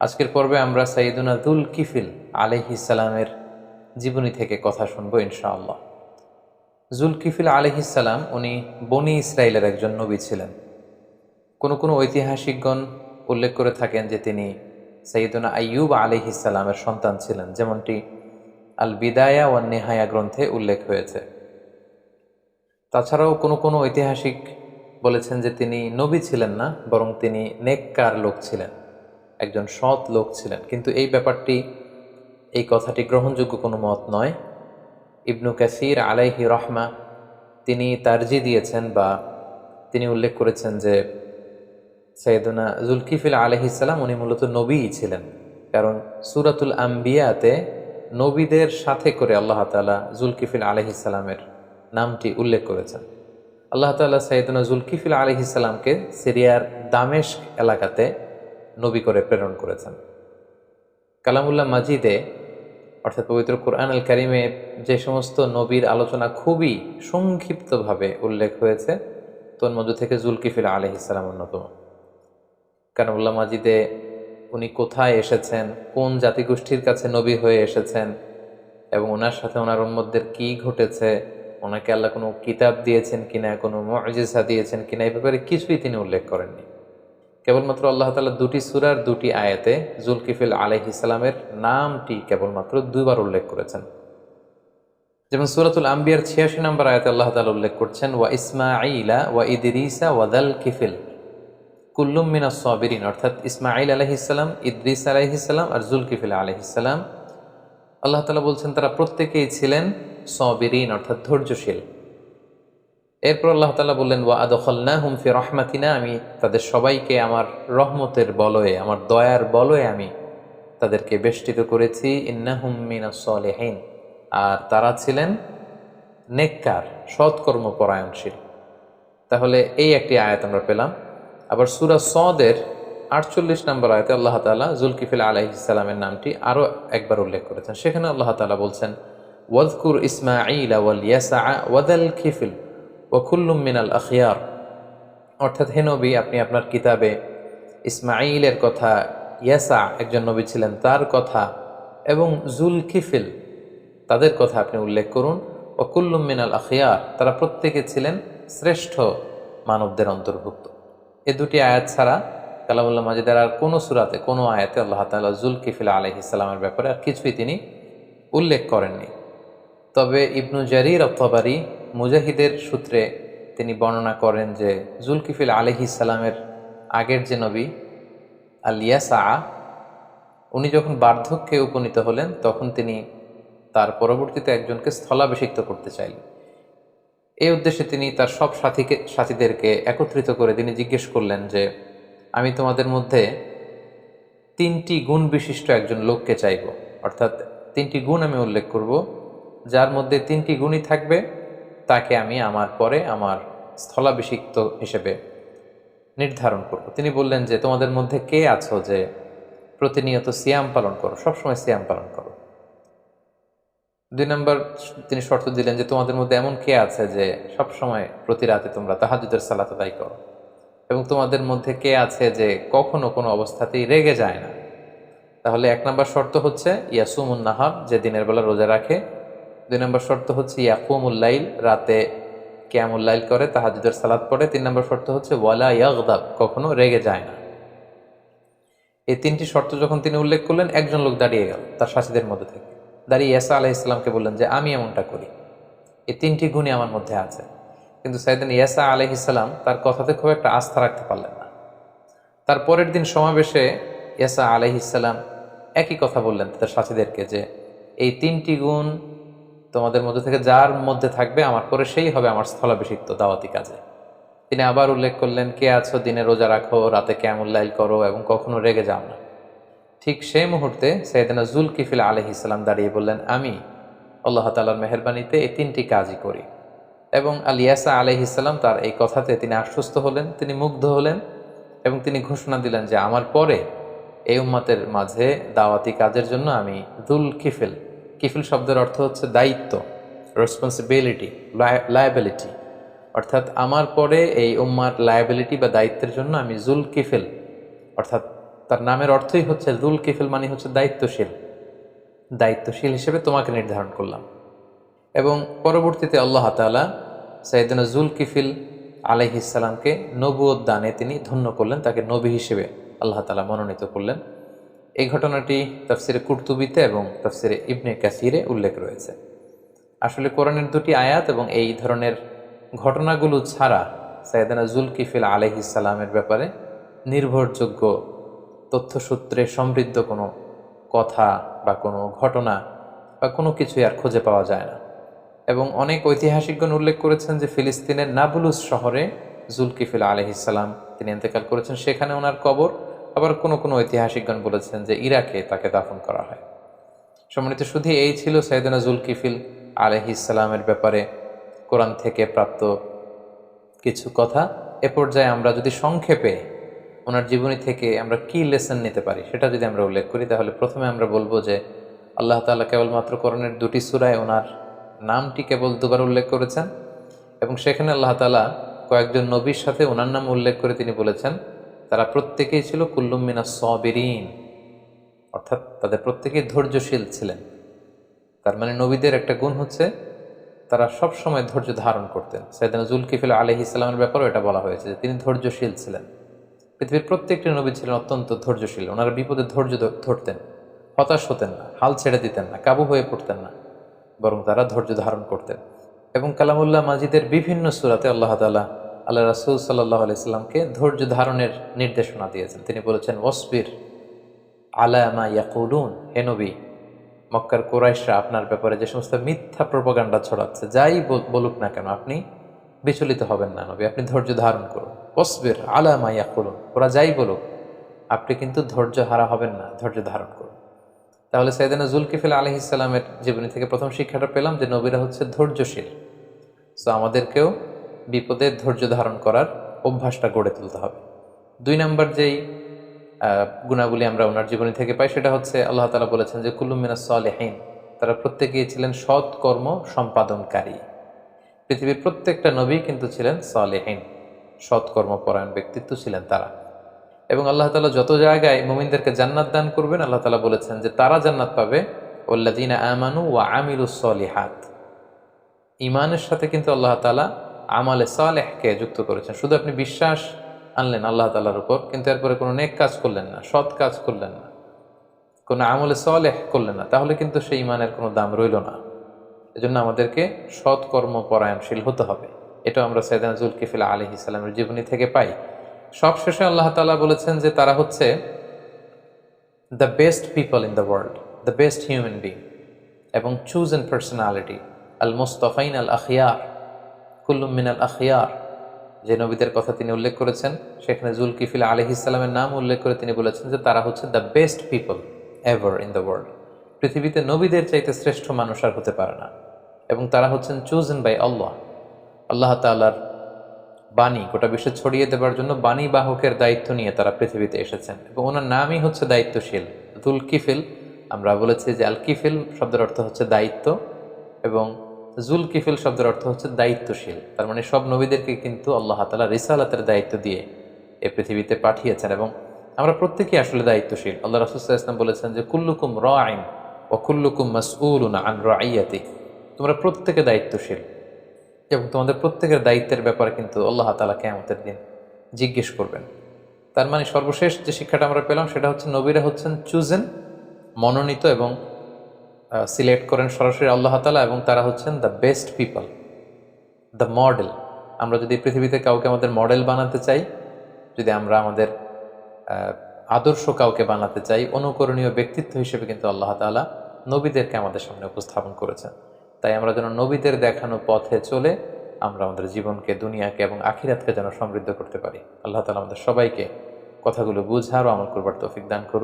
আজকের পর্বে আমরা সাইদুনা দুল কিফিল আলহিসালামের জীবনী থেকে কথা শুনব ইনশাআল্লাহ। জুলকিফিল আলহিসাল্লাম উনি বনি ইসরায়েলের একজন নবী ছিলেন। কোনো কোনো ঐতিহাসিকগণ উল্লেখ করে থাকেন যে তিনি সৈয়দনা আইয়ুব আলহিসাল্লামের সন্তান ছিলেন, যেমনটি আল বিদায়া ও নেহায়া গ্রন্থে উল্লেখ হয়েছে। তাছাড়াও কোনো কোনো ঐতিহাসিক বলেছেন যে তিনি নবী ছিলেন না, বরং তিনি নেককার লোক ছিলেন। একজন সৎ লোক ছিলেন। কিন্তু এই ব্যাপারটি, এই কথাটি গ্রহণযোগ্য কোনো মত নয়। ইবনু কাসির আলাইহি রহমা তিনি তারজি দিয়েছেন বা তিনি উল্লেখ করেছেন যে সৈয়দনা জুলকিফিল আলহিসাল্লাম উনি মূলত নবীই ছিলেন। কারণ সুরাতুল আম্বিয়াতে নবীদের সাথে করে আল্লাহ তালা জুলকিফিল আলহিসাল্লামের নামটি উল্লেখ করেছেন। আল্লাহ তাল্লাহ সৈয়দনা জুলকিফিল আলহিসাল্লামকে সিরিয়ার দামেশ এলাকাতে নবী করে প্রেরণ করেছেন। কালামুল্লাহ মাজিদে, অর্থাৎ পবিত্র কোরআন আল কারিমে যে সমস্ত নবীর আলোচনা খুবই সংক্ষিপ্তভাবে উল্লেখ হয়েছে তোর মধ্য থেকে জুলকিফিল আলহ ইসলাম অন্যতম। কালামুল্লাহ মাজিদে উনি কোথায় এসেছেন, কোন জাতিগোষ্ঠীর কাছে নবী হয়ে এসেছেন, এবং ওনার সাথে ওনার উন্মতদের কি ঘটেছে, ওনাকে আল্লাহ কোনো কিতাব দিয়েছেন কিনা, কোনো মজিসা দিয়েছেন কিনা, এই ব্যাপারে কিছুই তিনি উল্লেখ করেননি। কেবলমাত্র আল্লাহ তালা দুটি সুরার দুটি আয়াতে জুলকিফিল আলহ ইসলামের নামটি কেবলমাত্র দুইবার উল্লেখ করেছেন। যেমন সুরাতুল আম্বিয়ার ছিয়াশি নম্বর আয়াতে আল্লাহ তালা উল্লেখ করছেন, ওয়া ইসমাইলা ওয়া ইদরিসা ওয়াদাল কিফিল কুল্লুম মিনা সবিরিন। অর্থাৎ ইসমাইল আলহিসাল্লাম ইদ্রিস আলহিসাল্লাম আর জুলকিফিল আলহিসাল্লাম আল্লাহ তালা বলছেন, তারা প্রত্যেকেই ছিলেন সবিরিন, অর্থাৎ ধৈর্যশীল। এরপর আল্লাহ তালা বললেন, ওয়া আদখলনা হুমফি রহমাতিনা আমি তাদের সবাইকে আমার রহমতের বলয়ে, আমার দয়ার বলয়ে আমি তাদেরকে বেষ্টিত করেছি। ইন্না হুমিনা সলেহীন। আর তারা ছিলেন নেককার সৎকর্ম পরায়ণশীল তাহলে এই একটি আয়াত আমরা পেলাম। আবার সুরা সদের আটচল্লিশ নম্বর আয়তে আল্লাহ তালা জুলকিফিল আলাইসালামের নামটি আরও একবার উল্লেখ করেছেন। সেখানে আল্লাহ তালা বলছেন ওয়াজকুর ইসমাঈল ওয়াল ইয়াসা ওয়াদাল খিফিল ওয়াকুল্লুম মিনাল আখিয়ার। অর্থাৎ হে নবী, আপনি আপনার কিতাবে ইসমাইলের কথা, ইয়াসা একজন নবী ছিলেন, তার কথা এবং জুল কিফিল তাদের কথা আপনি উল্লেখ করুন। ওকুল্লুম মিনাল আখিয়ার, তারা প্রত্যেকে ছিলেন শ্রেষ্ঠ মানবদের অন্তর্ভুক্ত। এ দুটি আয়াত ছাড়া কালামুল্লাহ মাজিদের আর কোনো সুরাতে, কোনো আয়াতে আল্লাহ তালা জুল কিফিল আলহ ইসলামের ব্যাপারে আর কিছুই তিনি উল্লেখ করেননি। তবে ইবনু জারির অত্তবারি মুজাহিদের সূত্রে তিনি বর্ণনা করেন যে জুলকিফিল আলহি সালামের আগের যে নবী আলিয়া সা উনি যখন বার্ধক্যে উপনীত হলেন, তখন তিনি তার পরবর্তীতে একজনকে স্থলাভিষিক্ত করতে চাইলেন। এই উদ্দেশ্যে তিনি তার সব সাথীকে, সাথীদেরকে একত্রিত করে তিনি জিজ্ঞেস করলেন যে, আমি তোমাদের মধ্যে তিনটি গুণ বিশিষ্ট একজন লোককে চাইব। অর্থাৎ তিনটি গুণ আমি উল্লেখ করব, যার মধ্যে তিনটি গুণই থাকবে তাকে আমি আমার পরে আমার স্থলাভিষিক্ত হিসেবে নির্ধারণ করব। তিনি বললেন যে, তোমাদের মধ্যে কে আছো যে প্রতিনিয়ত সিয়াম পালন করো? সবসময় সিয়াম পালন করো। দুই নম্বর তিনি শর্ত দিলেন যে, তোমাদের মধ্যে এমন কে আছে যে সবসময় প্রতি রাতে তোমরা তাহাজুদের সালাত আদায় করো? এবং তোমাদের মধ্যে কে আছে যে কখনো কোনো অবস্থাতেই রেগে যায় না? তাহলে এক নম্বর শর্ত হচ্ছে, ইয়াসুমুন নাহাব যে দিনের বেলা রোজা রাখে দুই নম্বর শর্ত হচ্ছে ইয়াকুমুল্লাইল রাতে ক্যামুল্লাইল করে তাহাজুদের সালাদ পড়ে। তিন নম্বর শর্ত হচ্ছে ওয়ালা ইয়াগদাব, কখনো রেগে যায় না। এই তিনটি শর্ত যখন তিনি উল্লেখ করলেন, একজন লোক দাঁড়িয়ে গেল, তার সাথীদের মধ্যে থেকে। দাঁড়িয়ে ইয়াসা আলাহ ইসলামকে বললেন যে, আমি এমনটা করি। এই তিনটি গুণই আমার মধ্যে আছে। কিন্তু সাইদিন ইয়াসা আলহ ইসলাম তার কথাতে খুব একটা আস্থা রাখতে পারলেন না। তার পরের দিন সমাবেশে ইয়াসা আলহ ইসলাম একই কথা বললেন তাদের সাথীদেরকে যে, এই তিনটি গুণ তোমাদের মধ্যে থেকে যার মধ্যে থাকবে আমার পরে সেই হবে আমার স্থলাভিষিক্ত দাওয়াতি কাজে। তিনি আবার উল্লেখ করলেন, কে আছো? দিনে রোজা রাখো, রাতে ক্যামুল্লাইল করো এবং কখনো রেগে যাও না। ঠিক সেই মুহূর্তে সৈয়দনা জুল কিফিল আলহ ইসলাম দাঁড়িয়ে বললেন, আমি আল্লাহ তালার মেহরবানিতে এই তিনটি কাজই করি। এবং আলিয়াসা আলহ ইসলাম তার এই কথাতে তিনি আশ্বস্ত হলেন, তিনি মুগ্ধ হলেন এবং তিনি ঘোষণা দিলেন যে, আমার পরে এই উম্মাতের মাঝে দাওয়াতি কাজের জন্য আমি দুল কিফিল শব্দের অর্থ হচ্ছে দায়িত্ব রেসপন্সিবিলিটি লায়াবিলিটি অর্থাৎ আমার পরে এই উম্মার লায়াবিলিটি বা দায়িত্বের জন্য আমি জুল কিফিল, অর্থাৎ তার নামের অর্থই হচ্ছে জুল কিফিল মানে হচ্ছে দায়িত্বশীল। দায়িত্বশীল হিসেবে তোমাকে নির্ধারণ করলাম। এবং পরবর্তীতে আল্লাহ তালা সাইদিনা জুল কিফিল আলাইহিসালামকে নবুয় দানে তিনি ধন্য করলেন, তাকে নবী হিসেবে আল্লাহ তালা মনোনীত করলেন। এই ঘটনাটি তাফসিরে কুর্তুবিতে এবং তাফসিরে ইবনে কাসিরে উল্লেখ রয়েছে। আসলে কোরআনের দুটি আয়াত এবং এই ধরনের ঘটনাগুলো ছাড়া সাইদানা জুলকিফিল আলহিসাল্লামের ব্যাপারে নির্ভরযোগ্য তথ্যসূত্রে সমৃদ্ধ কোনো কথা বা কোনো ঘটনা বা কোনো কিছুই আর খুঁজে পাওয়া যায় না। এবং অনেক ঐতিহাসিকগণ উল্লেখ করেছেন যে ফিলিস্তিনের নাবুলুস শহরে জুলকিফিল আলহিসাল্লাম তিনি ইন্তেকাল করেছেন। সেখানে ওনার কবর আবার কোনো কোনো ঐতিহাসিকগণ বলেছেন যে ইরাকে তাকে দাফন করা হয়। সম্মানিত শুধু এই ছিল সৈয়দনা জুলকিফিল আলহিসাল্লামের ব্যাপারে কোরআন থেকে প্রাপ্ত কিছু কথা। এ পর্যায়ে আমরা যদি সংক্ষেপে ওনার জীবনী থেকে আমরা কি লেসন নিতে পারি সেটা যদি আমরা উল্লেখ করি, তাহলে প্রথমে আমরা বলব যে আল্লাহ তাআলা কেবলমাত্র কোরআনের দুটি সূরায় ওনার নামটি কেবল দুবার উল্লেখ করেছেন এবং সেখানে আল্লাহ তাআলা কয়েকজন নবীর সাথে ওনার নাম উল্লেখ করে তিনি বলেছেন তারা প্রত্যেকেই ছিল কুল্লুম মিনা সবিরিন, অর্থাৎ তাদের প্রত্যেকেই ধৈর্যশীল ছিলেন। তার মানে নবীদের একটা গুণ হচ্ছে তারা সব সময় ধৈর্য ধারণ করতেন। সাইদানা জুলকিফিল আলহি ইসলামের ব্যাপারেও এটা বলা হয়েছে যে তিনি ধৈর্যশীল ছিলেন। পৃথিবীর প্রত্যেকটি নবী ছিলেন অত্যন্ত ধৈর্যশীল, ওনারা বিপদে ধৈর্য ধরতেন, হতাশ হতেন না, হাল ছেড়ে দিতেন না, কাবু হয়ে পড়তেন না, বরং তারা ধৈর্য ধারণ করতেন। এবং কালামুল্লাহ মাজিদের বিভিন্ন সুরাতে আল্লাহ তালা আল্লাহ রাসুল সাল্লাহ আলাইসাল্লামকে ধৈর্য ধারণের নির্দেশনা দিয়েছেন। তিনি বলেছেন ওসবির আলামা ইয়াকুলুন। হে নবী, মক্কার কোরাইশরা আপনার ব্যাপারে যে সমস্ত মিথ্যা প্রপাগান্ডা ছড়াচ্ছে, যাই বলুক না কেন, আপনি বিচলিত হবেন না নবী, আপনি ধৈর্য ধারণ করুন। ওসবির আলামা ইয়াকুলুন। ওরা যাই বলুক, আপনি কিন্তু ধৈর্য হারা হবেন না, ধৈর্য ধারণ করুন। তাহলে সাইদানা জুলকিফিল আলহ ইসলামের জীবনী থেকে প্রথম শিক্ষাটা পেলাম যে নবীরা হচ্ছে ধৈর্যশীল। সো আমাদেরকেও বিপদে ধৈর্য ধারণ করার অভ্যাসটা গড়ে তুলতে হবে। দুই নম্বর যেই গুণাবলী আমরা ওনার জীবনী থেকে পাই সেটা হচ্ছে আল্লাহ তালা বলেছেন যে কুল্লুমিনা সালেহীন। তারা প্রত্যেকেই ছিলেন সৎ কর্ম সম্পাদনকারী। পৃথিবীর প্রত্যেকটা নবী কিন্তু ছিলেন সালেহীন। সৎ কর্মপরায়ণ ব্যক্তিত্ব ছিলেন তারা। এবং আল্লাহ তালা যত জায়গায় মুমিনদেরকে জান্নাত দান করবেন, আল্লাহ তালা বলেছেন যে, তারা জান্নাত পাবে ওল্লাদিনা আমানু ওয়া আমিলু সলিহাত। ইমানের সাথে কিন্তু আল্লাহ তালা আমালে সালেহকে যুক্ত করেছেন? শুধু আপনি বিশ্বাস আনলেন আল্লাহ তালার উপর, কিন্তু এরপরে কোনো নেক কাজ করলেন না, সৎ কাজ করলেন না। কোনো আমলে সালেহ করলেন না, তাহলে কিন্তু সেই ইমানের কোনো দাম রইল না। এজন্য আমাদেরকে সৎ কর্ম পরায়ণশীল হতে হবে। এটা আমরা সৈদান জুলকিফিল আলহ ইসলামের জীবনী থেকে পাই। সবশেষে আল্লাহ তালা বলেছেন যে তারা হচ্ছে the best people in the world the best human being এবং চুজ এন পার্সোনালিটি আল মুস্তফাইন আল আখিয়ার কুল্লুম মিনাল আখিয়ার, যে নবীদের কথা তিনি উল্লেখ করেছেন, সেখানে জুলকিফিল আলহি ইসলামের নাম উল্লেখ করে তিনি বলেছেন যে তারা হচ্ছে the best people ever in the world পৃথিবীতে নবীদের চাইতে শ্রেষ্ঠ মানুষ আর হতে পারে না। এবং তারা হচ্ছেন চুজেন বাই আল্লাহ আল্লাহ তাআলার বাণী গোটা বিশ্বে ছড়িয়ে দেবার জন্য বাণী বাহকের দায়িত্ব নিয়ে তারা পৃথিবীতে এসেছেন। এবং ওনার নামই হচ্ছে দায়িত্বশীল। জুলকিফিল, আমরা বলেছি যে আলকিফিল শব্দের অর্থ হচ্ছে দায়িত্ব। এবং জুলকিফিল শব্দের অর্থ হচ্ছে দায়িত্বশীল। তার মানে সব নবীদেরকে কিন্তু আল্লাহ তালা রিসালাতের দায়িত্ব দিয়ে এ পৃথিবীতে পাঠিয়েছেন এবং আমরা প্রত্যেকেই আসলে দায়িত্বশীল। আল্লাহ রাসুল্লাহ ইসলাম বলেছেন যে, কুল্লুকুম র আইন ও কুল্লুকুম মাসউল আন রাইয়াতি তোমরা প্রত্যেকে দায়িত্বশীল এবং তোমাদের প্রত্যেকের দায়িত্বের ব্যাপারে কিন্তু আল্লাহ তালা কেমতের দিন জিজ্ঞেস করবেন। তার মানে সর্বশেষ যে শিক্ষাটা আমরা পেলাম সেটা হচ্ছে নবীরা হচ্ছেন চুজেন, মনোনীত এবং সিলেক্ট করেন সরাসরি আল্লাহ তালা এবং তারা হচ্ছেন the best people the model আমরা যদি পৃথিবীতে কাউকে আমাদের মডেল বানাতে চাই, যদি আমরা আমাদের আদর্শ কাউকে বানাতে চাই, অনুকরণীয় ব্যক্তিত্ব হিসেবে কিন্তু আল্লাহ তাআলা নবীদেরকে আমাদের সামনে উপস্থাপন করেছেন। তাই আমরা যেন নবীদের দেখানো পথে চলে আমরা আমাদের জীবনকে, দুনিয়াকে এবং আখিরাতকে যেন সমৃদ্ধ করতে পারি। আল্লাহ তাআলা আমাদের সবাইকে কথাগুলো বুঝার ও আমল করবার তৌফিক দান করুন